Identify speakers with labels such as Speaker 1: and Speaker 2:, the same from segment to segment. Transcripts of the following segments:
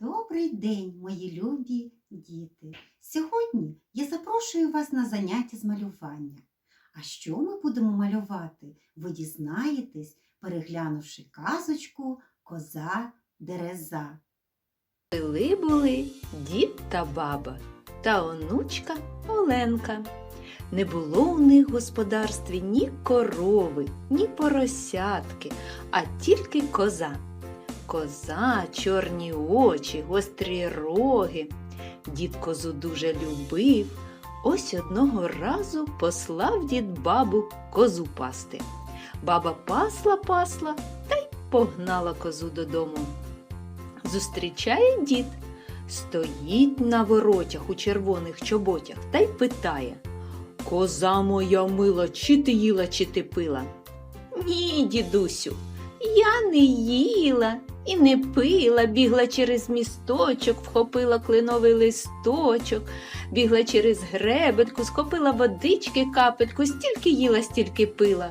Speaker 1: Добрий день, мої любі діти! Сьогодні я запрошую вас на заняття з малювання. А що ми будемо малювати, ви дізнаєтесь, переглянувши казочку Коза Дереза.
Speaker 2: Жили були дід та баба та онучка Оленка. Не було у них в господарстві ні корови, ні поросятки, а тільки коза. Коза, чорні очі, гострі роги. Дід козу дуже любив. Ось одного разу послав дід бабу козу пасти. Баба пасла пасла та й погнала козу додому. Зустрічає дід, стоїть на воротях у червоних чоботях та й питає Коза моя мила, чи ти їла, чи ти пила? Ні, дідусю, я не їла і не пила, бігла через місточок, вхопила кленовий листочок, бігла через гребетку, схопила водички капельку, стільки їла, стільки пила.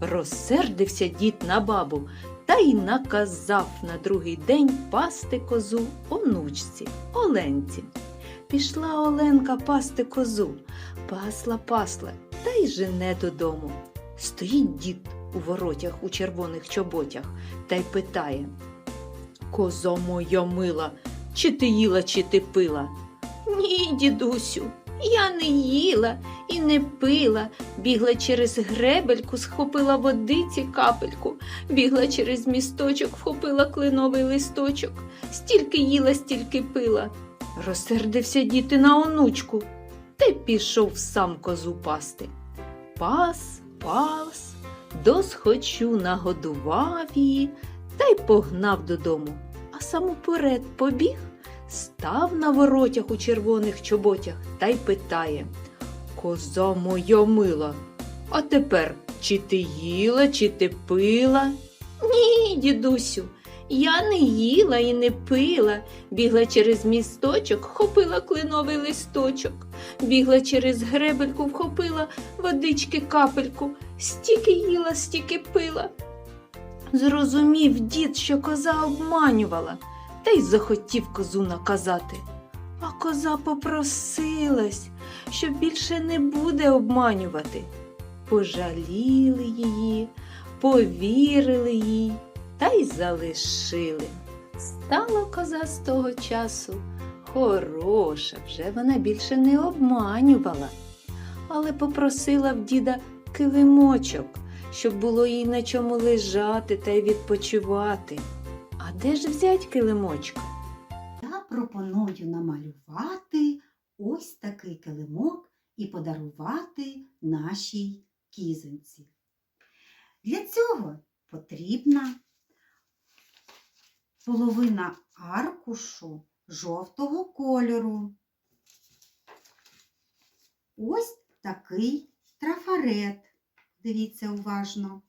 Speaker 2: Розсердився дід на бабу та й наказав на другий день пасти козу онучці, Оленці. Пішла Оленка пасти козу, пасла, пасла та й жене додому. Стоїть дід у воротях у червоних чоботях та й питає Коза моя мила, чи ти їла, чи ти пила? Ні, дідусю, я не їла і не пила, бігла через гребельку, схопила водиці капельку, бігла через місточок, вхопила кленовий листочок, стільки їла, стільки пила. Розсердився діти на онучку, та й пішов сам козу пасти. Пас, пас, досхочу нагодував її та й погнав додому, а сам уперед побіг, став на воротях у червоних чоботях та й питає. Коза моя мила, а тепер чи ти їла, чи ти пила? Ні, дідусю, я не їла і не пила, бігла через місточок, хопила клиновий листочок, бігла через гребельку, вхопила водички капельку, стільки їла, стільки пила. Зрозумів дід, що коза обманювала, та й захотів козу наказати. А коза попросилась, що більше не буде обманювати. Пожаліли її, повірили їй та й залишили. Стала коза з того часу хороша, вже вона більше не обманювала, але попросила в діда килимочок, щоб було їй на чому лежати та й відпочивати. А де ж взять килимочка?
Speaker 1: Я пропоную намалювати ось такий килимок і подарувати нашій кізоньці. Для цього потрібна половина аркушу жовтого кольору. Ось такий трафарет. Дивіться уважно.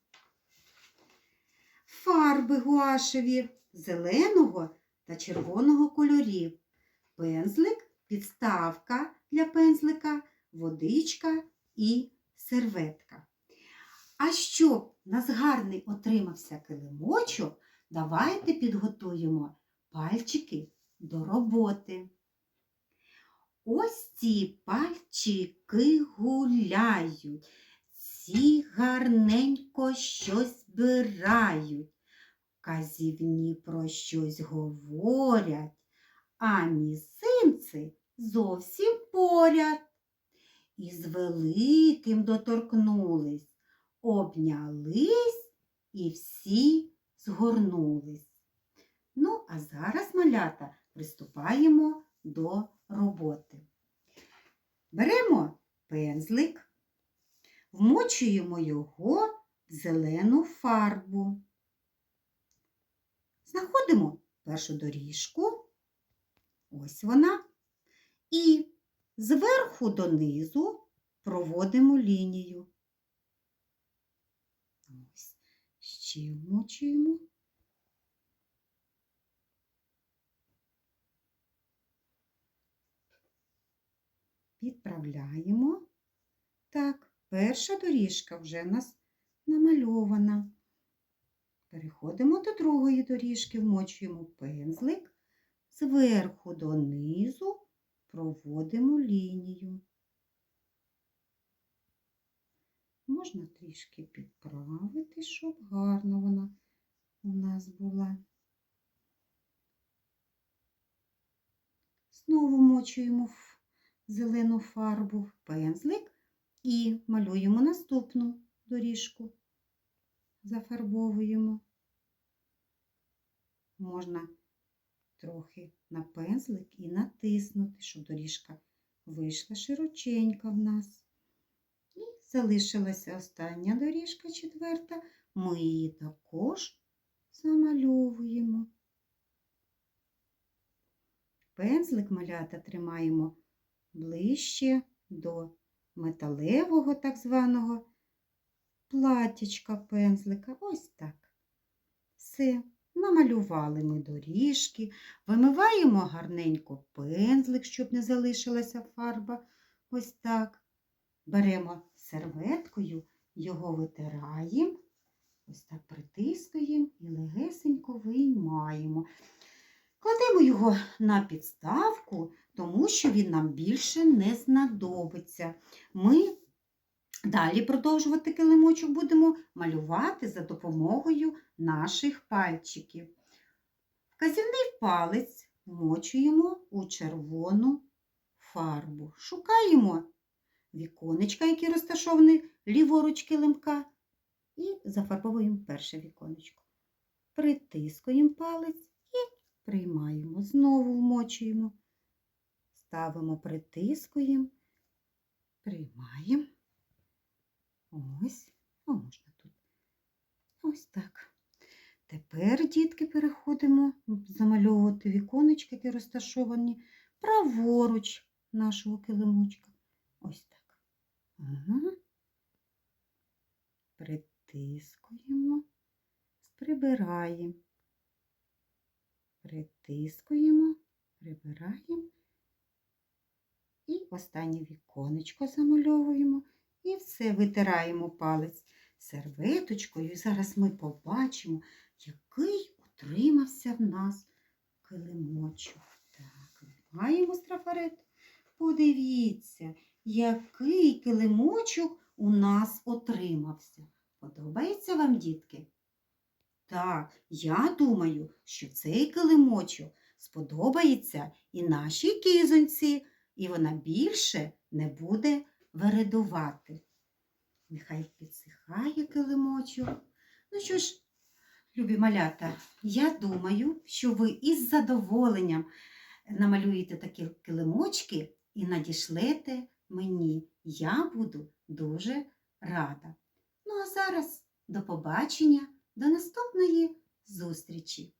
Speaker 1: Фарби гуашеві зеленого та червоного кольорів. Пензлик, підставка для пензлика, водичка і серветка. А щоб нас гарний отримався килимочок, давайте підготуємо пальчики до роботи. Ось ці пальчики гуляють, ці гарненько щось збирають, казівні про щось говорять, а мізинці зовсім поряд. І з великим доторкнулись, обнялись і всі згорнулись. Ну, а зараз, малята, приступаємо до роботи. Беремо пензлик, вмочуємо його в зелену фарбу. Знаходимо першу доріжку, ось вона, і зверху донизу проводимо лінію. Ось, ще вмочуємо. Підправляємо. Так, перша доріжка вже в нас намальована. Переходимо до другої доріжки, вмочуємо пензлик, зверху донизу проводимо лінію. Можна трішки підправити, щоб гарно вона у нас була. Знову мочуємо зелену фарбу в пензлик і малюємо наступну доріжку. Зафарбовуємо. Можна трохи на пензлик і натиснути, щоб доріжка вийшла широченька в нас. І залишилася остання доріжка, четверта. Ми її також замальовуємо. Пензлик малята тримаємо ближче до металевого так званого платічка пензлика. Ось так. Все. Намалювали ми доріжки, вимиваємо гарненько пензлик, щоб не залишилася фарба. Ось так. Беремо серветкою, його витираємо, ось так притискуємо і легесенько виймаємо. Кладемо його на підставку, тому що він нам більше не знадобиться. Ми далі продовжувати килимочок будемо малювати за допомогою наших пальчиків. Вказівний палець вмочуємо у червону фарбу. Шукаємо віконечка, які розташовані ліворуч килимка, і зафарбовуємо перше віконечко. Притискуємо палець і приймаємо. Знову вмочуємо, ставимо, притискуємо, приймаємо. Ось, а можна тут. Ось так. Тепер, дітки, переходимо замальовувати віконечки, які розташовані праворуч нашого килимочка. Ось так. Ага. Притискуємо, прибираємо. Притискуємо, прибираємо. І останнє віконечко замальовуємо. І все витираємо палець серветочкою. І зараз ми побачимо, який утримався в нас килимочок. Так, маємо страфарет. Подивіться, який килимочок у нас отримався. Подобається вам, дітки? Так, я думаю, що цей килимочок сподобається і нашій кізоньці, і вона більше не буде вередувати. Нехай підсихає килимочок. Ну що ж, любі малята, я думаю, що ви із задоволенням намалюєте такі килимочки і надішлете мені. Я буду дуже рада. Ну а зараз до побачення, до наступної зустрічі!